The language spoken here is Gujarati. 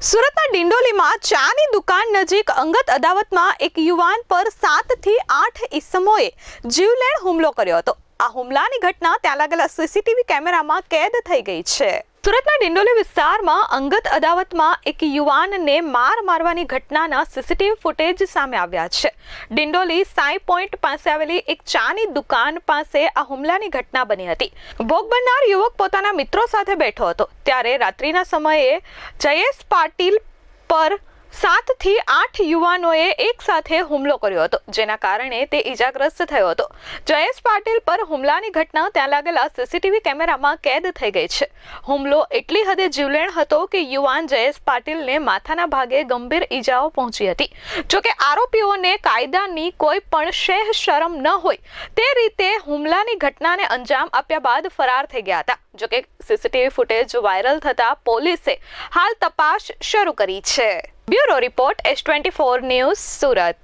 સુરતના ડિંડોલીમાં ચાની દુકાન નજીક અંગત અદાવતમાં એક યુવાન પર સાતથી આઠ ઈસમોએ જીવલેણ હુમલો કર્યો હતો. આ હુમલાની ઘટના ત્યાં લાગેલા સીસીટીવી કેમેરામાં કેદ થઈ ગઈ છે. સુરતના ડિંડોલી વિસ્તારમાં અંગત અદાવતમાં એક યુવાનને માર મારવાની ઘટનાના સીસીટીવી ફૂટેજ સામે આવ્યા છે. ડિંડોલી સાઈ પોઈન્ટ પાસે આવેલી એક ચાની દુકાન પાસે આ હુમલાની ઘટના બની હતી. ભોગ બનનાર યુવક પોતાના મિત્રો સાથે બેઠો હતો. ત્યારે રાત્રિના સમયે જયેશ પાટીલ પર સાતથી આઠ યુવાનોએ એક સાથે હુમલો કર્યો હતો, જેના કારણે તે ઈજાગ્રસ્ત થયો હતો. જયેશ પાટીલ પર હુમલાની ઘટના ત્યાં લાગેલા સીસીટીવી કેમેરામાં કેદ થઈ ગઈ છે. હુમલો એટલી હદે જીવલેણ હતો કે યુવાન જયેશ પાટીલને માથાના ભાગે ગંભીર ઈજાઓ પહોંચી હતી. જોકે આરોપીઓને કાયદાની કોઈ પણ શેહ શરમ ન હોય, તે રીતે હુમલાની ઘટનાને અંજામ આપ્યા બાદ ફરાર થઈ ગયા હતા. જોકે સીસીટીવી ફૂટેજ વાયરલ થતા પોલીસે હાલ તપાસ શરૂ કરી છે. Bureau report S twenty four news Surat.